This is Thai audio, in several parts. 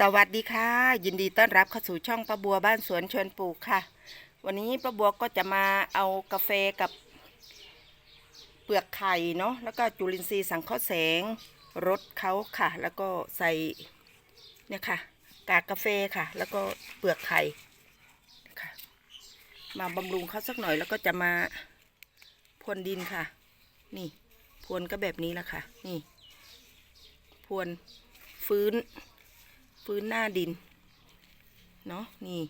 สวัสดีค่ะ ยินดีต้อนรับเข้าสู่ช่องป้าบัวบ้านสวนชวนปลูกค่ะ วันนี้ป้าบัวก็จะมาเอากาแฟกับเปลือกไข่เนาะแล้วก็จุลินทรีย์สังเคราะห์แสงรดเขาค่ะ แล้วก็ใส่เนี่ยค่ะ กากกาแฟค่ะ แล้วก็เปลือกไข่ค่ะ มาบำรุงเขาสักหน่อยแล้วก็จะมาพรวนดินค่ะ นี่พรวนก็แบบนี้แหละค่ะ นี่พรวนฟื้น ฟื้นหน้าดิน เนาะนี่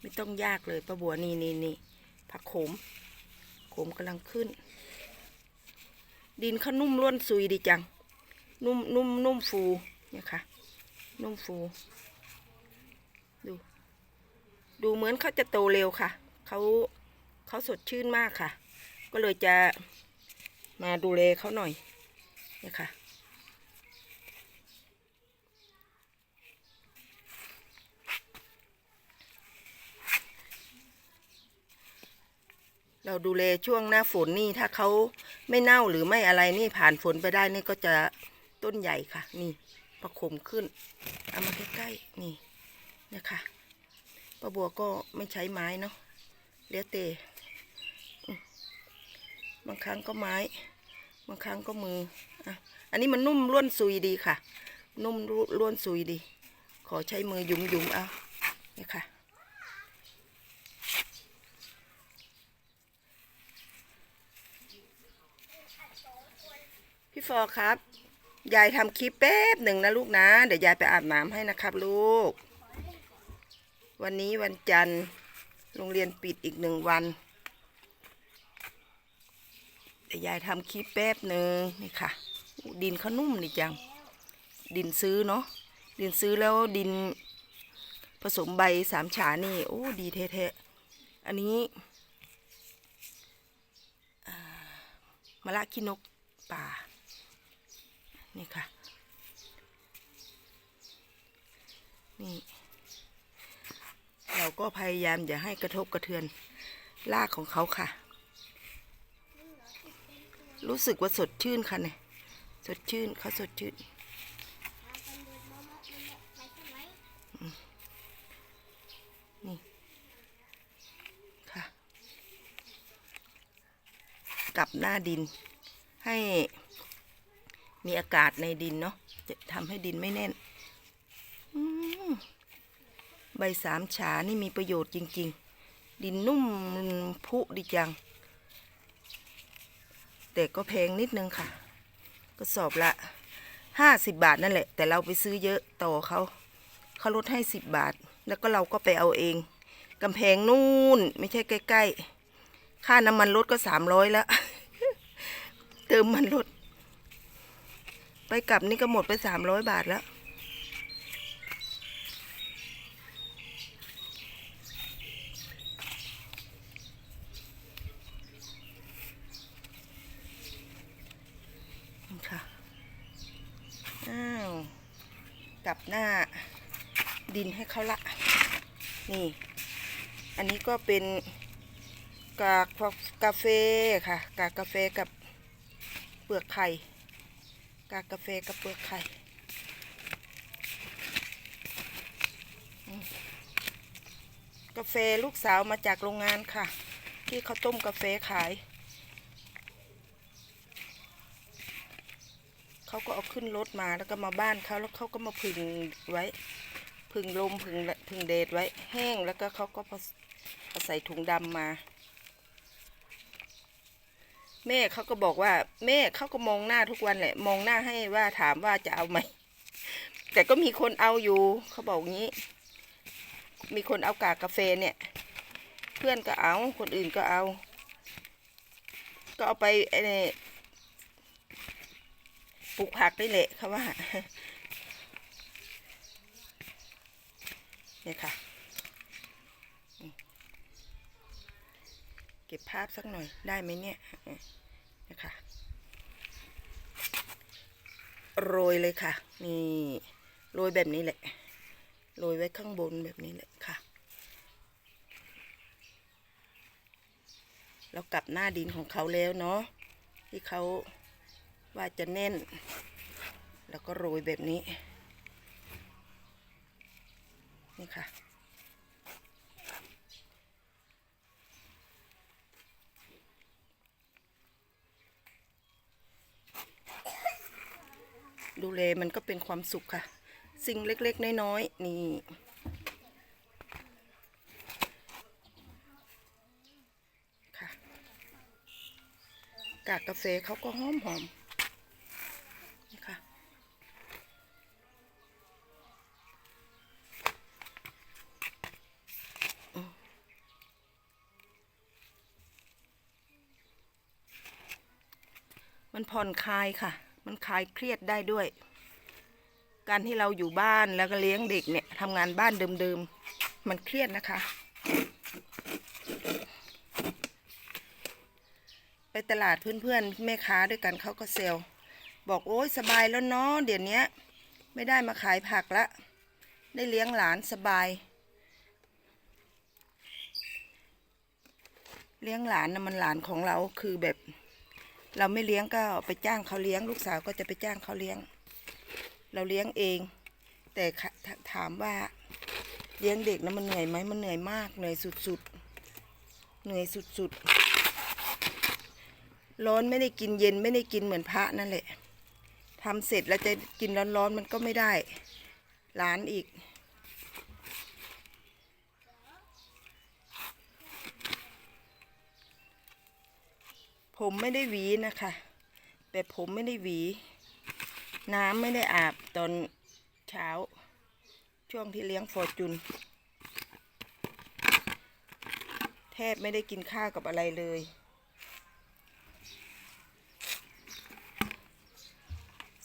ไม่ต้องยากเลยป้าบัวนี่นี่นี่ผักโขม โขมกำลังขึ้น ดินเขานุ่มร่วนซุยดีจัง นุ่มนุ่มนุ่มฟูเนี่ยค่ะ นุ่มฟู ดู ดูเหมือนเขาจะโตเร็วค่ะ เขาเขาสดชื่นมากค่ะ ก็เลยจะมาดูแลเขาหน่อยเนี่ยค่ะ เราดูแลช่วงหน้าฝนนี่ถ้าเขาไม่เน่าหรือไม่อะไรนี่ผ่านฝนไปได้นี่ก็จะต้นใหญ่ค่ะ นี่ประคมขึ้น เอามาใกล้ๆนี่นะคะป้าบัวก็ไม่ใช้ไม้เนาะเลี้ยเตอืมบางครั้งก็ไม้ บางครั้งก็มืออะอันนี้มันนุ่มร่วนซุยดีค่ะ นุ่มร่วนซุยดี ขอใช้มือยุมยุมๆเอาเนี่ยค่ะ พี่ฟอครับ ยายทำคลิปแป๊บหนึ่งนะลูกนะ เดี๋ยวยายไปอาบน้ำให้นะครับลูก วันนี้วันจันทร์โรงเรียนปิดอีกหนึ่งวัน เดี๋ยวยายทำคลิปแป๊บหนึ่งนี่ค่ะ ดินเขานุ่มนี่จัง ดินซื้อเนาะ ดินซื้อแล้วดินผสมใบสามฉานี่ โอ้ดีแท้ๆอันนี้อ่ามะละขี้นกป่า นี่ค่ะ นี่ เราก็พยายามอย่าให้กระทบกระเทือนรากของเขาค่ะ รู้สึกว่าสดชื่นค่ะเนี่ย สดชื่นเขาสดชื่นนี่ค่ะกลับหน้าดินให้ มีอากาศในดินเนาะจะทำให้ดินไม่แน่นใบสามฉานี่มีประโยชน์จริง ๆ ดินนุ่มพุดีจัง แต่ก็แพงนิดนึงค่ะ ก็สอบละห้าสิบบาทนั่นแหละ แต่เราไปซื้อเยอะต่อเขาเขาลดให้สิบบาท แล้วก็เราก็ไปเอาเองกำแพงนู่นไม่ใช่ใกล้ ๆ ค่าน้ำมันรถก็สามร้อยแล้ว เติมมันรถ ไปกลับนี่ก็หมดไปสามร้อยบาทแล้ว ค่ะ อ้าว กลับหน้าดินให้เขาละ นี่ อันนี้ก็เป็นกากกาแฟค่ะ กากกาแฟกับเปลือกไข่ กากกาแฟกับเปลือกไข่กาแฟลูกสาวมาจากโรงงานค่ะ ที่เขาต้มกาแฟขาย เขาก็เอาขึ้นรถมาแล้วก็มาบ้านเขาแล้วเขาก็มาผึ่งไว้ผึ่งลมผึ่งผึ่งแดดไว้แห้งแล้วก็เขาก็พอใส่ถุงดำมา แม่เขาก็บอกว่า แม่เขาก็มองหน้าทุกวันแหละ มองหน้าให้ว่าถามว่าจะเอาไหมแต่ก็มีคนเอาอยู่เขาบอกงี้ มีคนเอากากกาแฟเนี่ย เพื่อนก็เอาคนอื่นก็เอา ก็เอาไปไอ้นี่ปลูกผักได้แหละเขาว่าเนี่ยค่ะ เก็บภาพสักหน่อยได้ไหมเนี่ยนะคะโรยเลยค่ะ นี่โรยแบบนี้แหละโรยไว้ข้างบนแบบนี้แหละค่ะเรากลับหน้าดินของเขาแล้วเนาะที่เขาว่าจะแน่น แล้วก็โรยแบบนี้ มันก็เป็นความสุขค่ะ สิ่งเล็กๆ น้อยๆ นี่ ค่ะ กากกาแฟเขาก็หอมหอมนี่ค่ะ มันผ่อนคลายค่ะ มันคลายเครียดได้ด้วย การที่เราอยู่บ้านแล้วก็เลี้ยงเด็กเนี่ยทำงานบ้านเดิมๆ มันเครียดนะคะ ไปตลาดเพื่อนๆ แม่ค้าด้วยกันเขาก็เซลบอกโอ้ยสบายแล้วเนาะเดี๋ยวนี้ไม่ได้มาขายผักละ ได้เลี้ยงหลานสบาย เลี้ยงหลานนะมันหลานของเราคือแบบ เราไม่เลี้ยงก็ไปจ้างเขาเลี้ยง ลูกสาวก็จะไปจ้างเขาเลี้ยง เราเลี้ยงเอง แต่ถถามว่าเลี้ยงเด็กนะมันเหนื่อยไหมมันเหนื่อยมากเหนื่อยสุดๆเหนื่อยสุดๆร้อนไม่ได้กินเย็นไม่ได้กินเหมือนพระนั่นแหละทำเสร็จแล้วจะกินร้อนๆมันก็ไม่ได้หลานอีก ผมไม่ได้หวีนะคะ แต่ผมไม่ได้หวี น้ำไม่ได้อาบตอนเช้า ช่วงที่เลี้ยงฟอร์จุนแทบไม่ได้กินข้าวกับอะไรเลย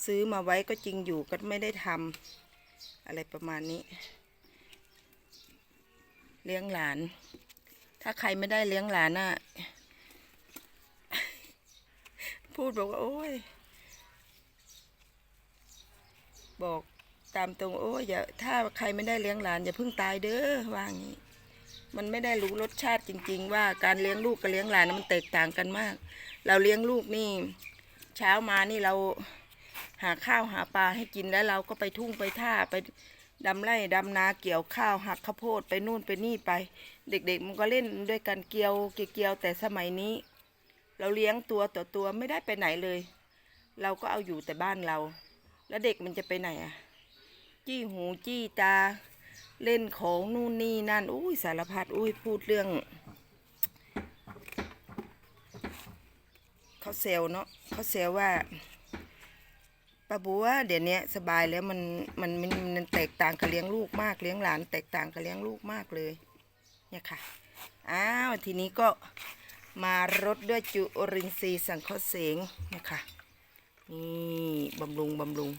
ซื้อมาไว้ก็จริงอยู่ก็ไม่ได้ทำอะไรประมาณนี้ เลี้ยงหลาน ถ้าใครไม่ได้เลี้ยงหลานน่ะ พูดบอกว่า โอ้ย บอกตามตรงโอ้ยอย่าถ้าใครไม่ได้เลี้ยงหลานอย่าเพิ่งตายเด้อว่าอย่างนี้ มันไม่ได้รู้รสชาติจริง ๆ ว่าการเลี้ยงลูกกับเลี้ยงหลานน่ะมันแตกต่างกันมาก เราเลี้ยงลูกนี่ เช้ามานี่เราหาข้าวหาปลาให้กินแล้วเราก็ไปทุ่งไปท่าไปดำไร่ดำนาเกี่ยวข้าวหักข้าวโพดไปนู่นไปนี่ไป เด็กๆมันก็เล่นด้วยกันเกี่ยวเกี่ยวแต่สมัยนี้ เราเลี้ยงตัวต่อตัวไม่ได้ไปไหนเลย เราก็เอาอยู่แต่บ้านเรา แล้วเด็กมันจะไปไหนอะจี้หูจี้ตา เล่นของนู่นนี่นั่นอุ้ยสารพัดอุ้ยพูดเรื่องเขาเซลเนาะเขาเซลว่าป้าบัวเดี๋ยวนี้สบายแล้วมันมันมันมันแตกต่างกับเลี้ยงลูกมากเลี้ยงหลาน แตกต่างกับเลี้ยงลูกมากเลย เนี่ยค่ะอ้าวทีนี้ก็ มารดด้วยจุรินทรีย์สังเคราะห์เสงนะคะนี่บำรุงบำรุง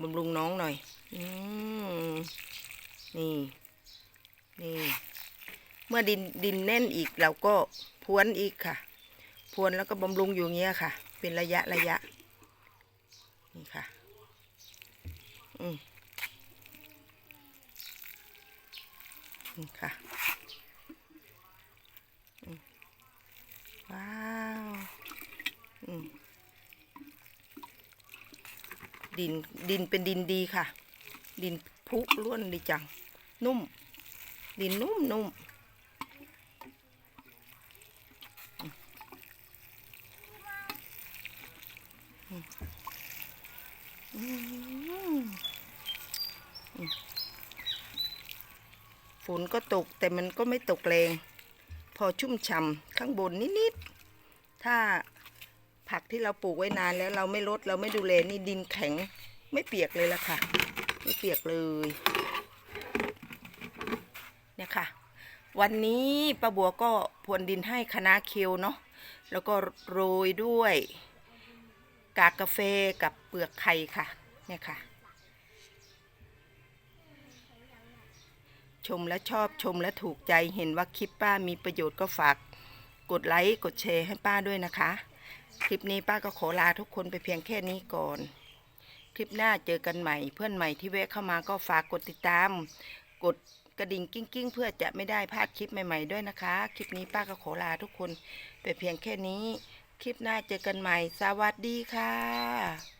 บำรุงน้องหน่อยอืมนี่นี่เมื่อดินดินแน่นอีกเราก็พวนอีกค่ะ พวนแล้วก็บำรุงอยู่เงี้ยค่ะ เป็นระยะระยะนี่ค่ะอืมนี่ค่ะ ว้าวอืม ดินดินเป็นดินดีค่ะ ดินพุล้วนดีจัง นุ่ม ดินนุ่มนุ่มอืมอืมอืมฝนก็ตกแต่มันก็ไม่ตกแรง พอชุ่มฉ่ำข้างบนนิด ๆ ถ้า ผักที่เราปลูกไว้นานแล้วเราไม่ลดเราไม่ดูแลนี่ดินแข็งไม่เปียกเลยละค่ะ ไม่เปียกเลยเนี่ยค่ะ วันนี้ป้าบัวก็พรวนดินให้คณะเคลเนาะแล้วก็โรยด้วย กากกาแฟกับเปลือกไข่ค่ะเนี่ยค่ะ ชมและชอบชมและถูกใจเห็นว่าคลิปป้ามีประโยชน์ก็ฝากกดไลค์กดแชร์ให้ป้าด้วยนะคะ คลิปนี้ป้าก็ขอลาทุกคนไปเพียงแค่นี้ก่อน คลิปหน้าเจอกันใหม่ เพื่อนใหม่ที่แวะเข้ามาก็ฝากกดติดตาม กดกระดิ่งกิ้งกิ้งๆเพื่อจะไม่ได้พลาดคลิปใหม่ ๆ ด้วยนะคะ คลิปนี้ป้าก็ขอลาทุกคนไปเพียงแค่นี้ คลิปหน้าเจอกันใหม่ สวัสดีค่ะ